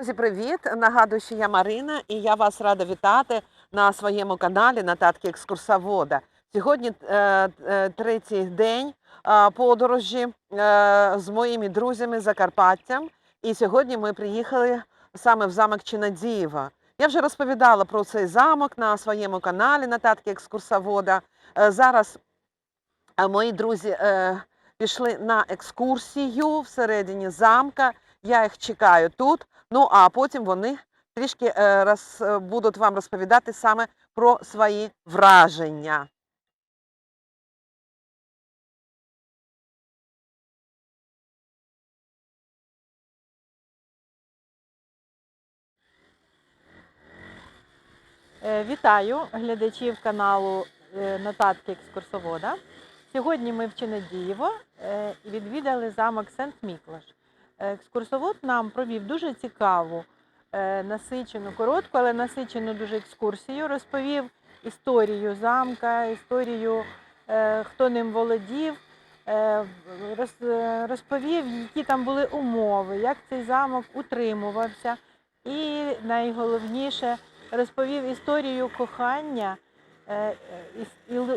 Друзі, привіт! Нагадую, що я Марина, і я вас рада вітати на своєму каналі Нататки екскурсовода. Сьогодні е, е, третій день е, подорожі з моїми друзями Закарпаттям. І сьогодні ми приїхали саме в замок Чинадієва. Я вже розповідала про цей замок на своєму каналі Нататки екскурсовода. Зараз мої друзі пішли на екскурсію всередині замка. Я їх чекаю тут. Ну а потім вони трішки е, роз, е, будуть вам розповідати саме про свої враження. Е, Вітаю глядачів каналу Нотатки екскурсовода. Сьогодні ми в Чинадієво е, відвідали замок Сент-Міклаш. Екскурсовод нам провів дуже цікаву, е, насичену, коротку, але насичену дуже екскурсію. Розповів історію замка, історію, е, хто ним володів, е, роз- розповів, які там були умови, як цей замок утримувався. І найголовніше розповів історію кохання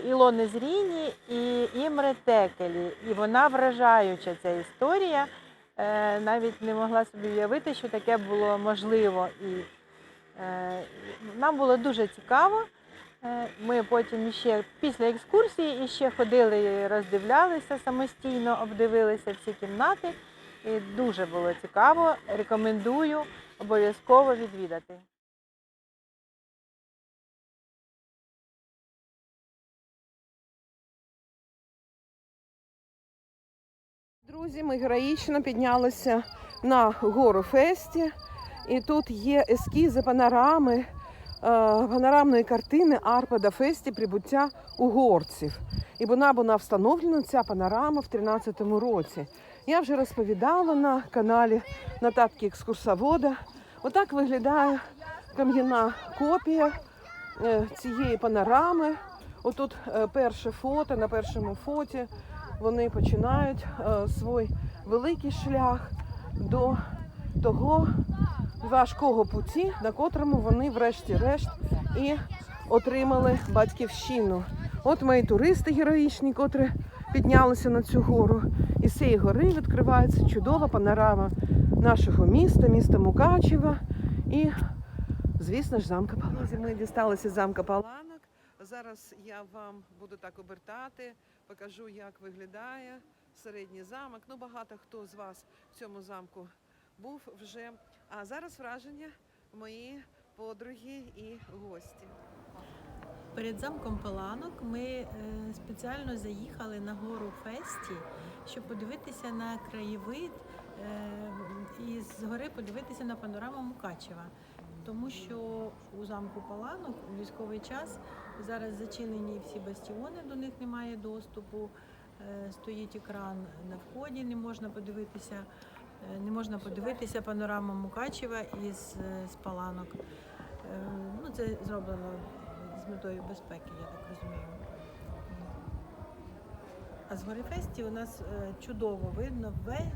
Ілони Зріні і Імре Текелі. І вона вражаюча ця історія. Е, Навіть не могла собі уявити, що таке було можливо. І е, нам було дуже цікаво. Е, Ми потім ще після екскурсії ще ходили, роздивлялися самостійно, обдивилися всі кімнати. І дуже було цікаво. Рекомендую обов'язково відвідати. Друзі, ми героїчно піднялися на гору Фесті, і тут є ескізи панорами, е, панорамної картини Арпада Фесті прибуття угорців. І вона була встановлена ця панорама в 13-му році. Я вже розповідала на каналі Нотатки екскурсовода. Отак виглядає кам'яна копія е, цієї панорами. Отут е, перше фото на першому фоті вони починають е, свій великий шлях до того важкого путі, на котрому вони, врешті-решт, і отримали батьківщину. От мої туристи героїчні, котрі піднялися на цю гору. І з цієї гори відкривається чудова панорама нашого міста, міста Мукачева і, звісно ж, замка Паланок. Ми дісталися замка Паланок. Зараз я вам буду так обертати, покажу, як виглядає середній замок. Ну, багато хто з вас в цьому замку був вже. А зараз враження мої подруги і гості. Перед замком Паланок ми е, спеціально заїхали на гору Фесті, щоб подивитися на краєвид е, і з гори подивитися на панораму Мукачева. Тому що у замку Паланок у військовий час зараз зачинені всі бастіони, до них немає доступу. е, Стоїть екран на вході, не можна подивитися, е, не можна подивитися панораму Мукачева із е, з Паланок. Ну, це зроблено з метою безпеки, я так розумію. А з Горифесті у нас е, чудово видно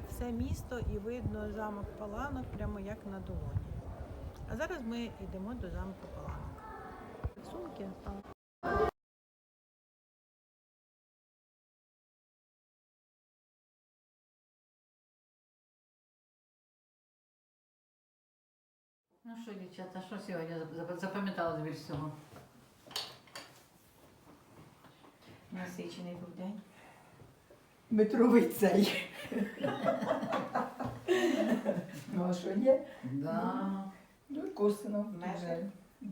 все місто і видно замок Паланок прямо як на долоні. А зараз ми йдемо до замку Паланок. Сумки. Ну що, дівчата, що сьогодні зап- запам'ятали більш всього? Насичений був день. Метровий цей. ну а що є? Да. Ну, і Косинов Межа. дуже.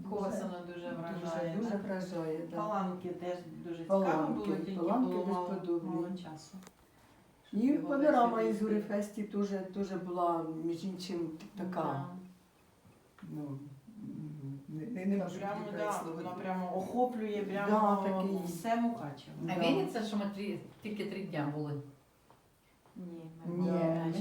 Косино дуже вражає. Дуже, дуже так? вражає, да. Паланки теж дуже Паланки, цікаво було, тільки паланки було мало, безподобні. мало часу. І його панорама із. Гурифесті теж, теж була, між іншим, така. Да. Ну, не, не, Прямо, підібрати да, вона прямо охоплює Да, прямо такий. все Мукачево. А Да. віриться, що ми три, тільки три дня були. Ні, Ні,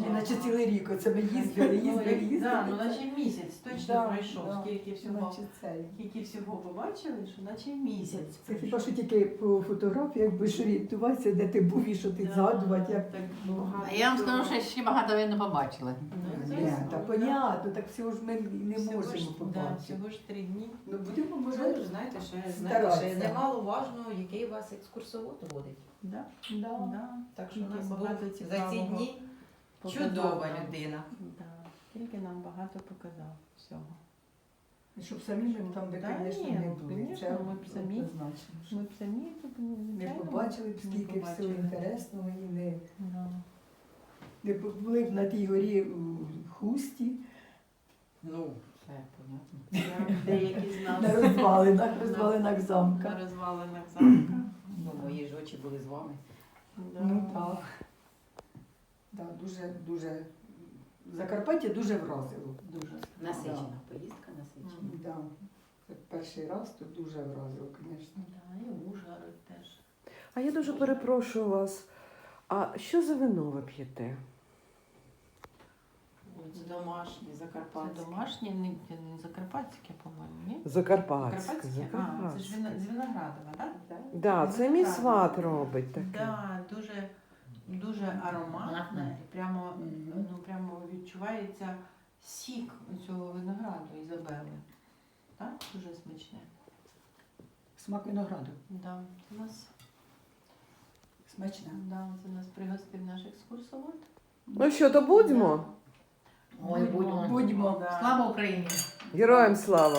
мені наче цілий рік. Оце ми їздили, їздили, їздили. да, ну наче місяць точно Да, пройшов. да. Скільки всього, Наче цей. скільки всього побачили, що наче місяць. Це хіба що тільки по фотографіях будеш орієнтуватися, де ти був і що ти Да, згадувати, як так багато А я вам скажу, що ще багато ви не побачили. Ну, це Ні, та да. понятно, так всього ж ми не Всього ж- можемо да, побачити. Всього ж три дні. Ну будемо може. ж знаєте, що знаєте, Старатися. що немаловажно, який вас екскурсовод водить. Да, Да. да. Так що у нас багато був за ці дні показав чудова нам. людина. Да. Скільки нам багато показав всього. Щоб самі ми там би, Да, звісно, ні, не ну, були. Це ми б самі. однозначно. Ми б самі тут Не звичайно, побачили б не скільки всього побачили. інтересного і не, Да. не були б на тій горі у хусті, Ну, все понятно. Деякі з нас на розвалинах, розвалинах замка. на розвалинах замка. Мої ж очі були з вами. Да. Ну так. Да, дуже, дуже. Закарпаття дуже вразило. Дуже. Насичена поїздка, насичена. Да. Це перший раз тут дуже вразило, звісно. Да, і Ужгород теж. А я дуже перепрошую вас. А що за вино ви п'єте? Це домашні, Це закарпатські. домашнє, не, не закарпатське, по-моєму, ні? Закарпатське. А, це ж Закарпатське. з Виноградова, так? Да? Да, це мій сват робить таке. Да, дуже, дуже ароматне. Ароматне. І прямо, Мгм. ну, прямо відчувається сік цього винограду Ізабели. Так, дуже смачне. Смак винограду. Да, це нас, Смачно. да, це нас пригостив наш екскурсовод. Ну що, то будьмо? Ой, будьмо. Будьмо. Да. Слава Україні! Героям слава!